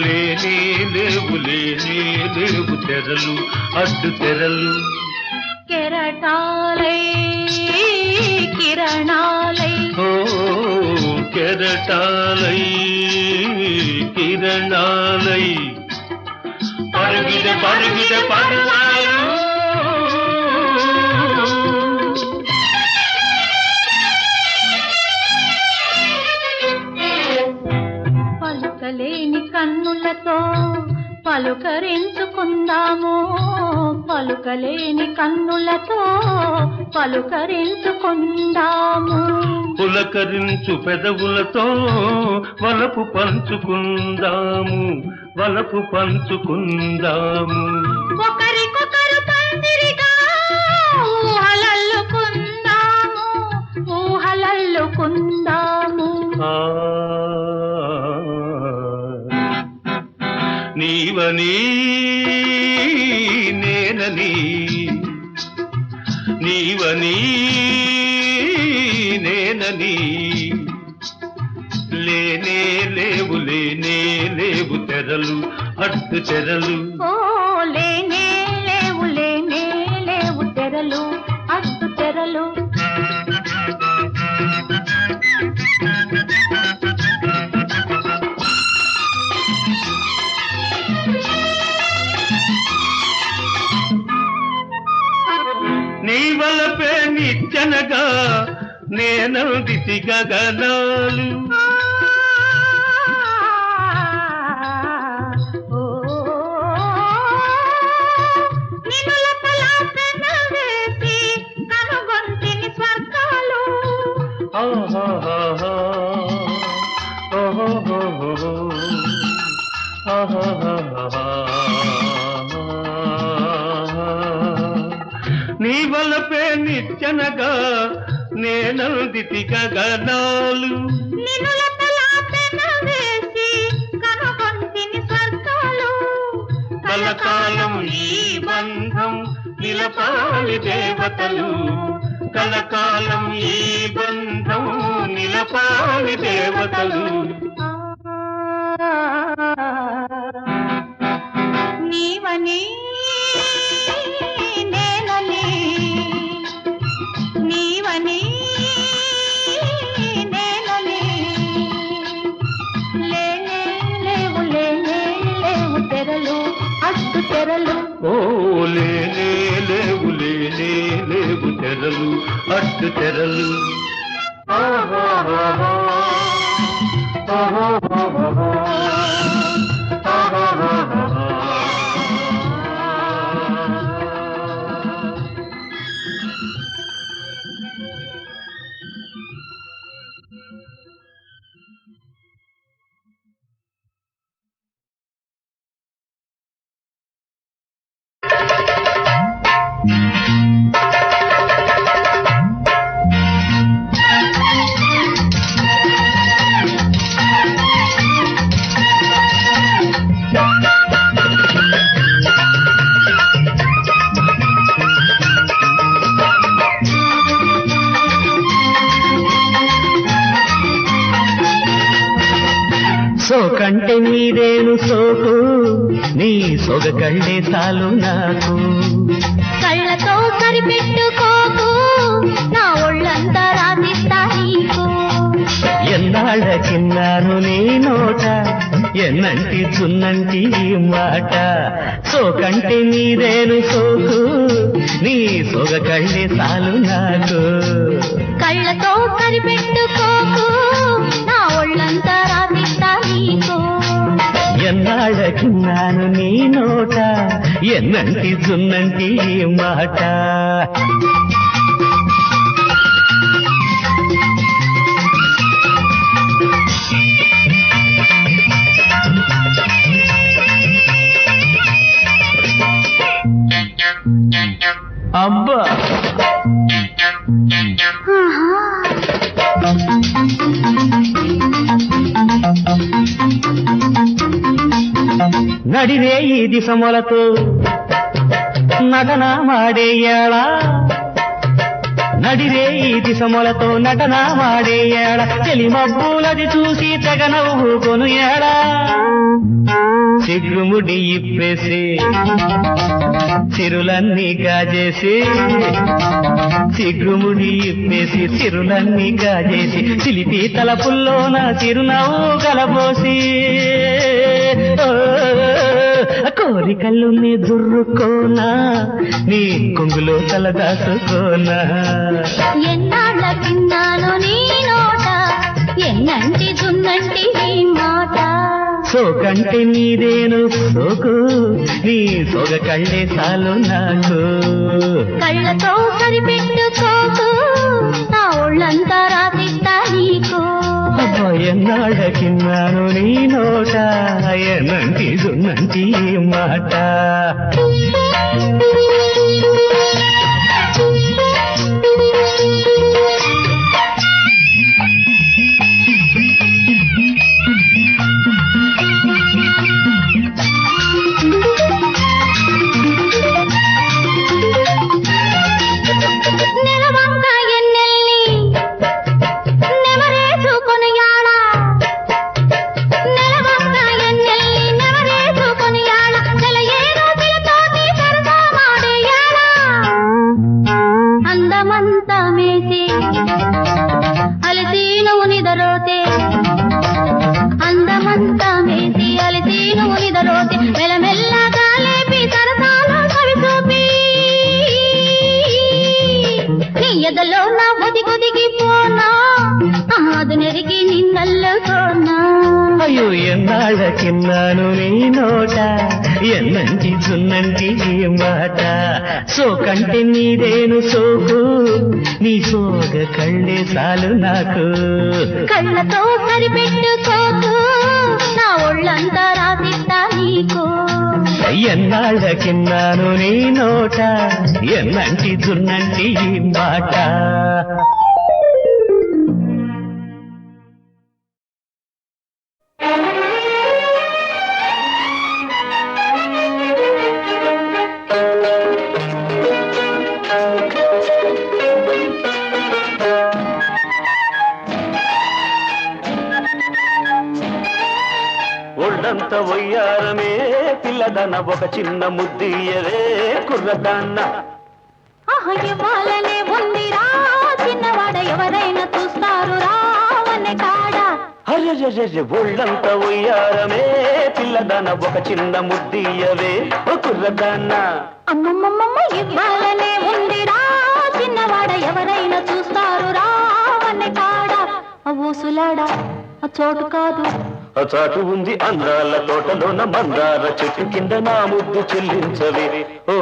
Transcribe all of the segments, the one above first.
లేనే లేవు లేనే లేవు తెరలు అడ్డు తెరలు కెరటాలై కిరణాలై ఓ కెరటాలై కిరణాలై పరుగిద పరుగిద పరువారు కన్నులతో పలుకరించుకుందాము. పలుకలేని కన్నులతో పలుకరించుకుందాము. పులకరించు పెదవులతో వలపు పంచుకుందాము. వలపు పంచుకుందాము. ఒకరికొకరు పందిరిగా ఊహలల్లుకుందాము. ఊహలల్లుకుందాము. ఆ నీవని నేనని. నీవని నేనని. లేనే లేవు లేనే లేవు తెరలు అట్టు తెరలు. లేనే లేవు లేనే లేవు తెరలు అట్టు తెరలు. నిచ్చనగా నేనందితి గగనాలు. ఓ నినులపల పెనవేసి నిచ్చనగా నేనందితి గగనాలు కలకాలం ఈ బంధం నిలపాలి దేవతలు. కలకాలం ఈ బంధం నిలపాలి దేవతలు. నీవనే తెరలు ఓ లేనే లేవు లేనే లేవు తెరలు అడ్డు తెరలు ఆహాహాహా. ఆహాహాహా. ఆహాహాహా. సోకంటే మీరేను సోకు నీ సొగ కళ్ళే చాలు నాకు. కళ్ళతో సరిపెట్టుకోకు నా ఒళ్ళంతా రాసిస్తా నీకు. ఎన్నాళ్ళకిన్నాను నీ నోట ఎన్నంటి చున్నంటి మాట. సోకంటే మీరేను సోకు నీ సొగ కళ్ళే చాలు నాకు. కళ్ళతో సరిపెట్టుకోకు నా ఒళ్ళంతా ఎన్నాళ్ళకిన్నాను నీ నోట? ఎన్నంటి జున్నంటి మాట? అబ్బా! నడిరే ఈ దిశములతో నటన మాడేయాళ నడిరే ఈ దిశములతో నటన మాడేయాళ చెలి మబ్బులది చూసి తెగ కొను ఏడా సిగ్గుముడి ఇప్పేసి చిరులన్నీ గాజేసి సిగ్గుముడి ఇప్పేసి చిరులన్నీ గాజేసి చిలిపి తలపుల్లోన చిరునవ్వు కలబోసి. కోరికలు నీ దుర్రుకోనా? నీ కొంగులో తల దాసుకోనా ఎన్నాళ్ళ తిన్నాను నీ నోట? ఎన్నంటి జున్నంటి ఈ మాట? సోకంటే నీదేను సోకు నీ సోగ కళ్ళే చాలు నాకు. కళ్ళతో సరిపెట్టుకోకు నా ఒళ్ళంతా రాసిస్తా నీకు. అబ్బా ఎన్నాళ్ళకిన్నాను నీ నోట సున్నంటి మాట నీ సోగ కళ్ళే చాలు నాకు. కళ్ళతో సరిపెట్టుకోకు నా ఒళ్ళంతా రాసిస్తా నీకు. ఎన్నాళ్ళకిన్నాను నీ నోట ఎన్నంటి సున్నంటి మాట. పిల్లదన ఒక చిన్న ముద్దియవే కుర్రదాన్న ఆహా, ఇవ్వాలనే ఉందిరా చిన్నవాడ ఎవరైనా చూస్తారు రావనే కాడ. అరెరెరెరె ఒళ్ళంత వయ్యారమే పిల్లదన ఒక చిన్న ముద్దియవే ఓ కుర్రదాన్న అమ్మమ్మమ్మ ఇవ్వాలనే ఉందిరా చిన్నవాడ ఎవరైనా చూస్తారు రావనే కాడ. ఆ చోటు కాదు. చాటు ఉంది అందాల తోటలోన మందార చెట్టు కింద నా ముద్దు చెల్లించవే. ఓ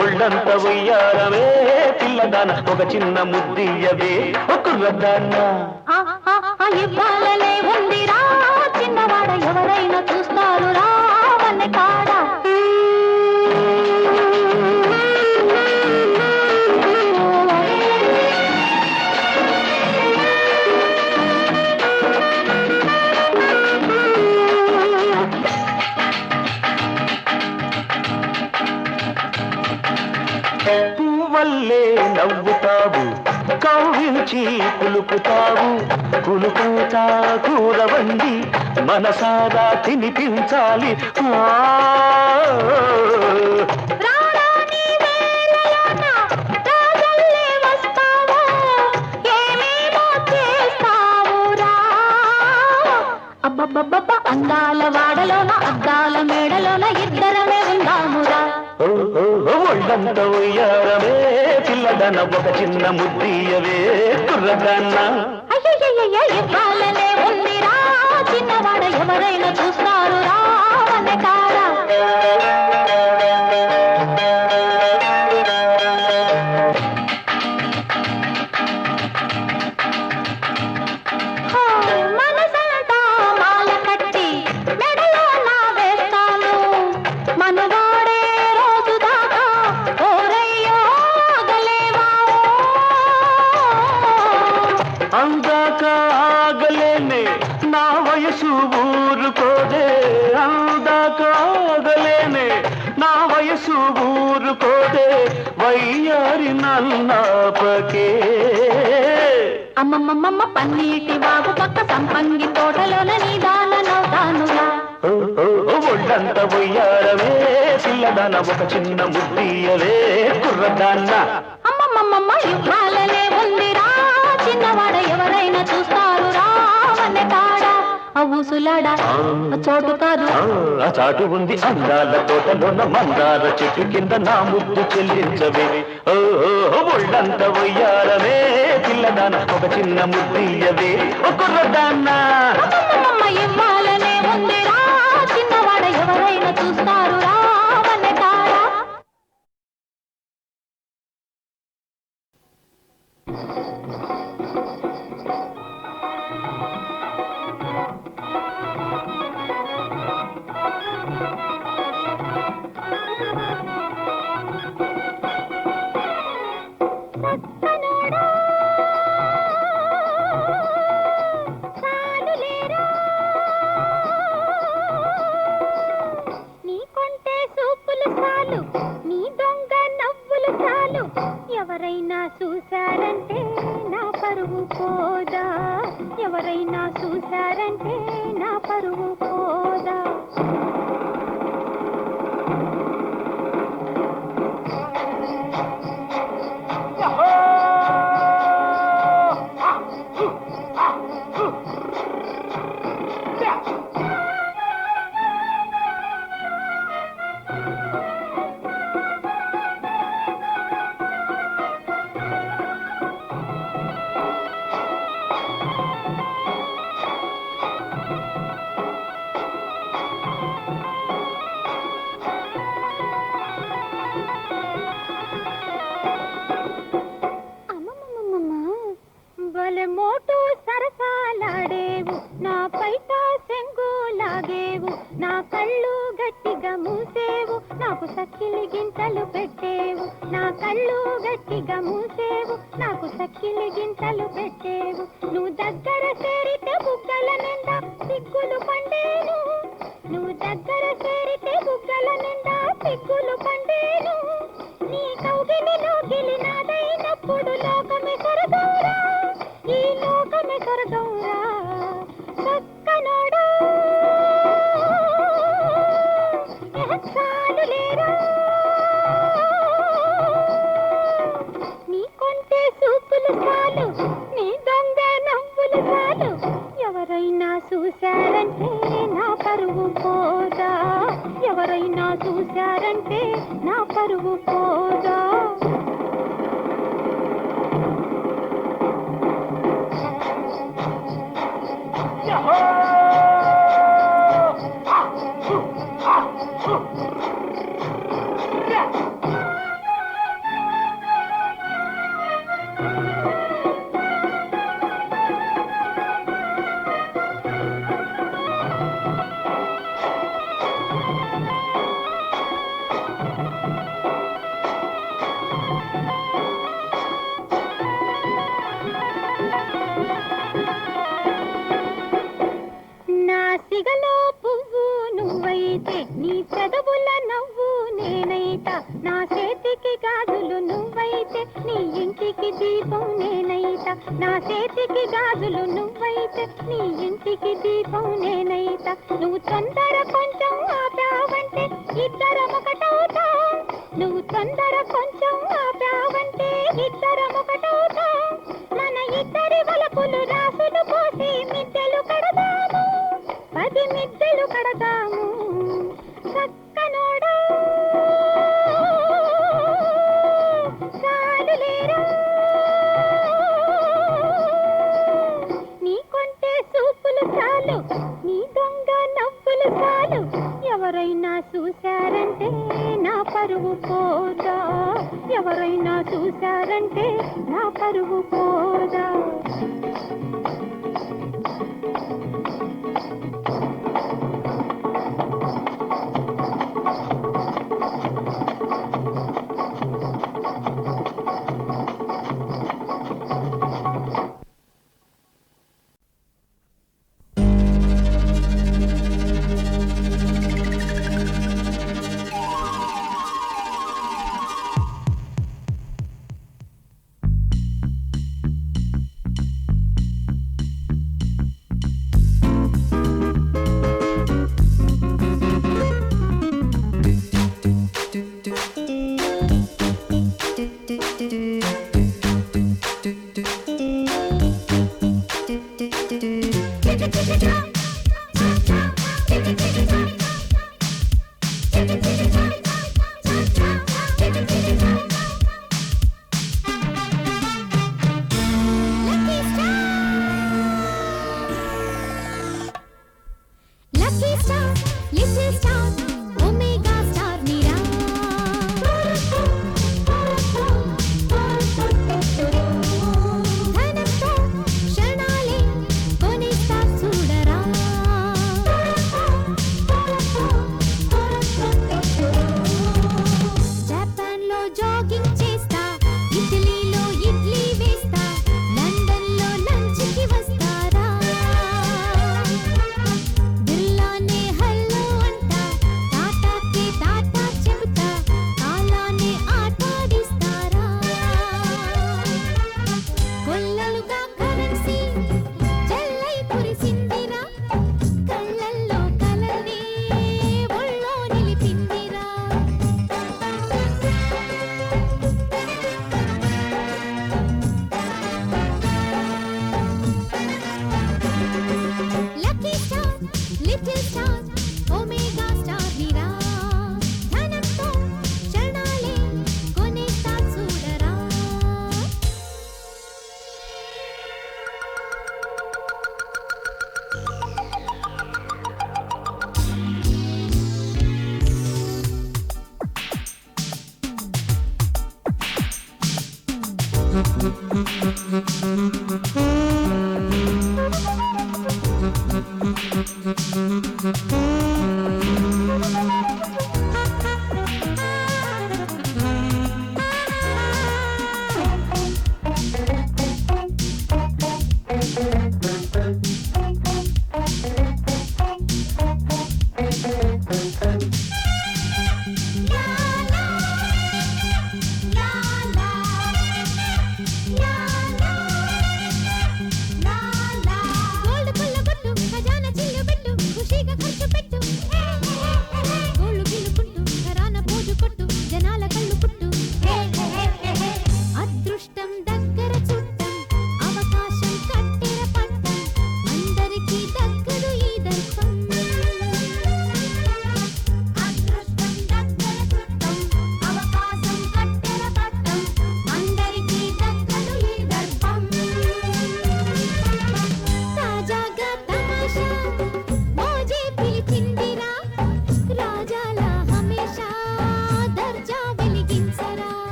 ఒళ్ళంత వయ్యారమే పిల్లదాన ఒక చిన్న ముద్దియవే ఆ, ఇవ్వాలనే ఉందిరా చిన్నవాడ ఎవరైనా చూస్తారు రావనే కాడ? పువ్వల్లే నవ్వుతావు కవ్వించి కులుకుతావు కులుకుతా కూర వండి మనసారా తినిపించాలి ఆ? అబ్బబ్బబ్బబ్బ, అందాల వాడలోన అద్దాల మేడలోన ఓ, ఓ, ఉయ్యారమే పిల్లదన ఒక చిన్న ముద్దీయవే కుర్రదన్న ఇవ్వాలనే ఉందిరా చిన్నవాడ ఎవరైనా చూస్తారు రా పన్నీటి బాబు పక్క సంపంగి తోటలోన నీదానవుతానుగా ఒళ్ళంత బొయ్యారవే పిల్లదాన ఒక చిన్న ముద్దీయవే కుర్రదాన్న. ముద్దులాడ చోటు కాదు. చాటు ఉంది అందాల తోటలోన మందార చెట్టు కింద నా ముద్దు చెల్లించవే. ఒళ్ళంత వయ్యారవే పిల్లదాన ఒక చిన్న ముద్దయ్యవే. ఒక దాన్న చిన్నవాడ ఎవరైనా చూస్తారు చూసా ಕಾಲು ಬಿಟ್ಟೆ నా చేతికి గాజులు నువ్వైతే నీ ఇంటికి దీపం నేనైతా. నువ్వు తొందర చూశారంటే నా పరువు పోదా? ఎవరైనా చూశారంటే నా పరువు పోదా? Thank you.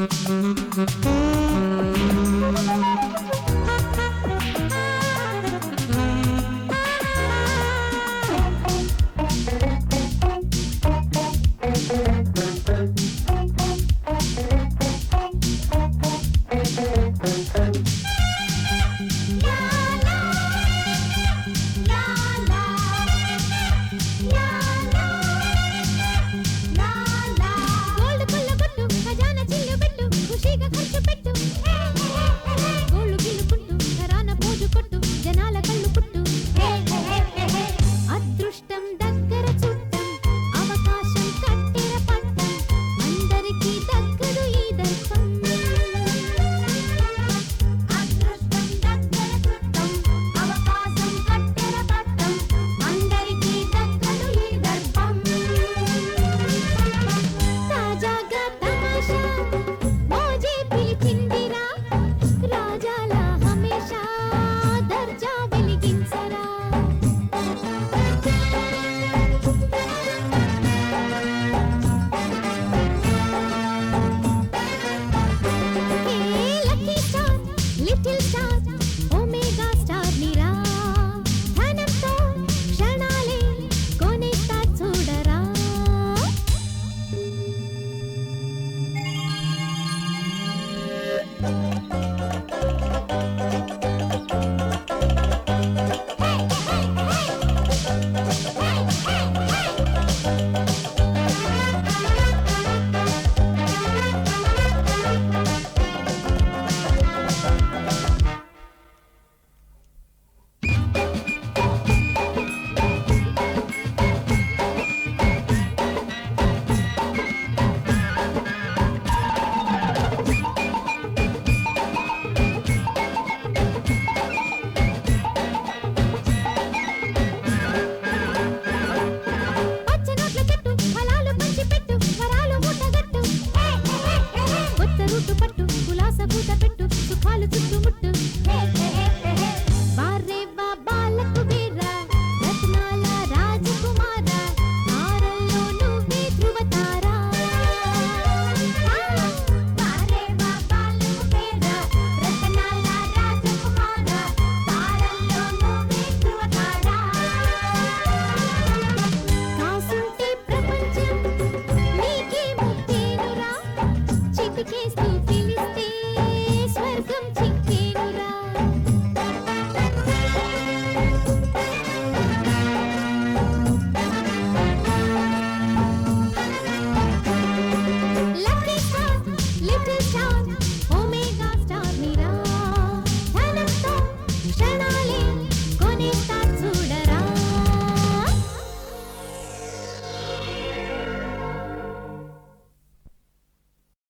ఆ